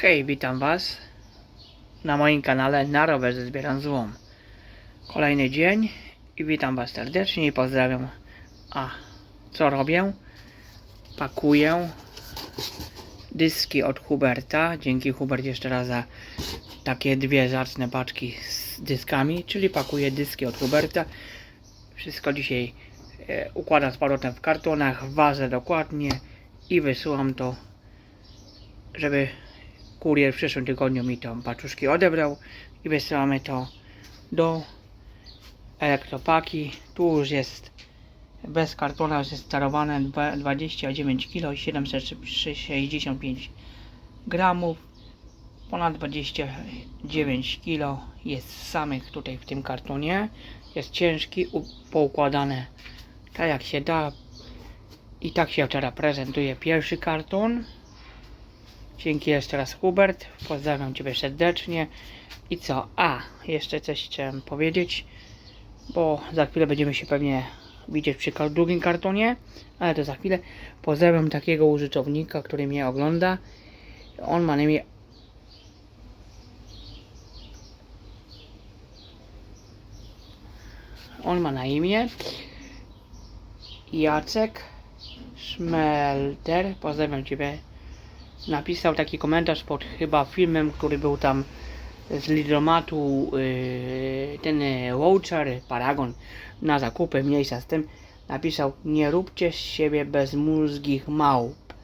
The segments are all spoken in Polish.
Hej, witam Was na moim kanale Na rowerze zbieram złom. Kolejny dzień i witam Was serdecznie i pozdrawiam. A co robię? Pakuję dyski od Huberta. Dzięki Hubert jeszcze raz za takie dwie zacne paczki z dyskami, czyli pakuję dyski od Huberta. Wszystko dzisiaj e, układam z powrotem w kartonach, wazę dokładnie i wysyłam to, żeby kurier w przyszłym tygodniu mi tą paczuszki odebrał i wysyłamy to do elektropaki. Tu już jest bez kartona, już jest sterowane dwa- 29 kg 765 gramów. Ponad 29 kg jest samych tutaj w tym kartonie. Jest ciężki, poukładane tak jak się da. I tak się teraz prezentuje pierwszy karton. Dzięki jeszcze raz Hubert. Pozdrawiam Ciebie serdecznie. I co? A, jeszcze coś chciałem powiedzieć, bo za chwilę będziemy się pewnie widzieć przy drugim kartonie, ale to za chwilę. Pozdrawiam takiego użytkownika, który mnie ogląda. On ma na imię On ma na imię Jacek Szmelter. Pozdrawiam Ciebie napisał taki komentarz pod chyba filmem, który był tam z Lidromatu, yy, ten voucher, paragon na zakupy, miejsca z tym, napisał nie róbcie z siebie bezmózgich małp.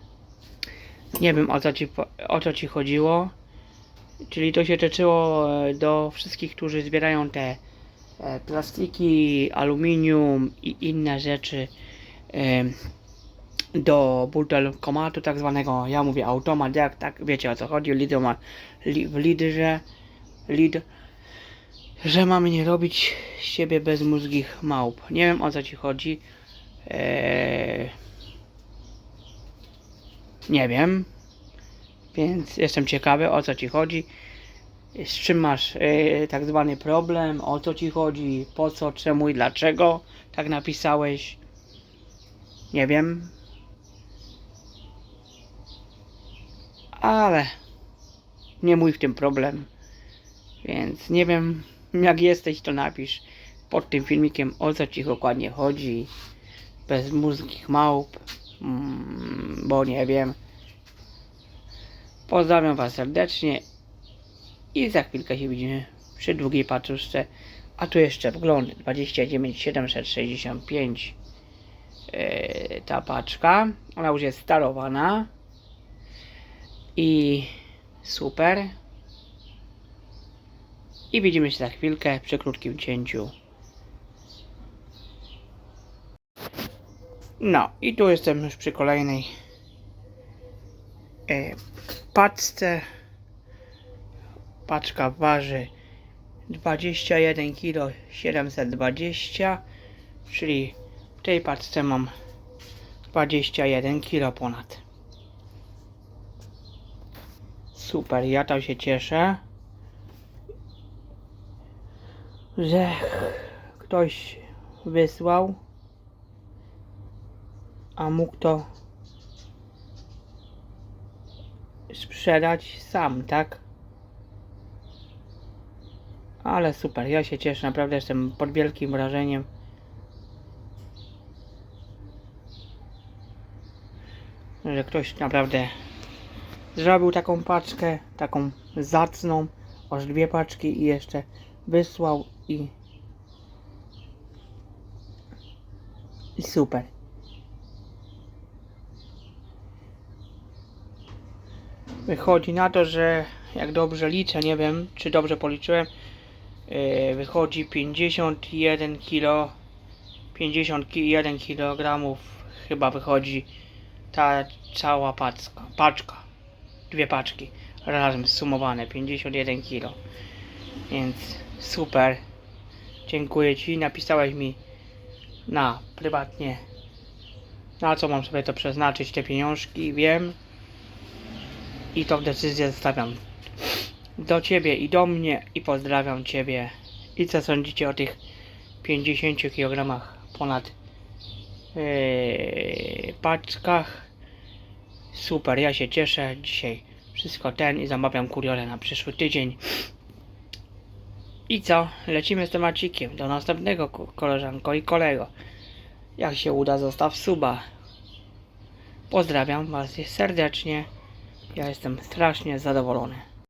Nie wiem o co ci, o co ci chodziło, czyli to się tyczyło e, do wszystkich, którzy zbierają te e, plastiki, aluminium i inne rzeczy em, do butelkomatu tak zwanego, ja mówię automat, jak tak wiecie o co chodzi, Lidl ma li, w Lidrze, Lidl, że mamy nie robić siebie bezmózgich małp. Nie wiem o co ci chodzi. Eee, nie wiem. Więc jestem ciekawy o co ci chodzi. Z czym masz e, tak zwany problem, o co ci chodzi, po co, czemu i dlaczego tak napisałeś. Nie wiem. Ale nie mój w tym problem. Więc nie wiem, jak jesteś, to napisz pod tym filmikiem o co ci dokładnie chodzi. Bez mózgich małp, mm, bo nie wiem. Pozdrawiam Was serdecznie i za chwilkę się widzimy przy drugiej paczuszce. A tu jeszcze wgląd 29 765 e, ta paczka. Ona już jest starowana. I super. I widzimy się za chwilkę przy krótkim cięciu. No i tu jestem już przy kolejnej e, paczce. Paczka waży 21 kg 720, czyli w tej paczce mam 21 kg ponad. Super, ja tam się cieszę, że ktoś wysłał, a mógł to sprzedać sam, tak? Ale super, ja się cieszę, naprawdę jestem pod wielkim wrażeniem. Że ktoś naprawdę zrobił taką paczkę, taką zacną, aż dwie paczki i jeszcze wysłał i i super. Wychodzi na to, że jak dobrze liczę, nie wiem czy dobrze policzyłem, yy, wychodzi 51 kg 51 kg chyba wychodzi ta cała paczka, paczka dwie paczki. Razem sumowane 51 kg więc super. Dziękuję Ci. Napisałeś mi na prywatnie na co mam sobie to przeznaczyć te pieniążki wiem. I tą decyzję zostawiam do Ciebie i do mnie i pozdrawiam Ciebie. I co sądzicie o tych 50 kg ponad yy, paczkach super, ja się cieszę dzisiaj Wszystko ten i zamawiam kuriorę na przyszły tydzień. I co? Lecimy z temacikiem. Do następnego ko- koleżanko i kolego. Jak się uda, zostaw suba. Pozdrawiam Was serdecznie. Ja jestem strasznie zadowolony.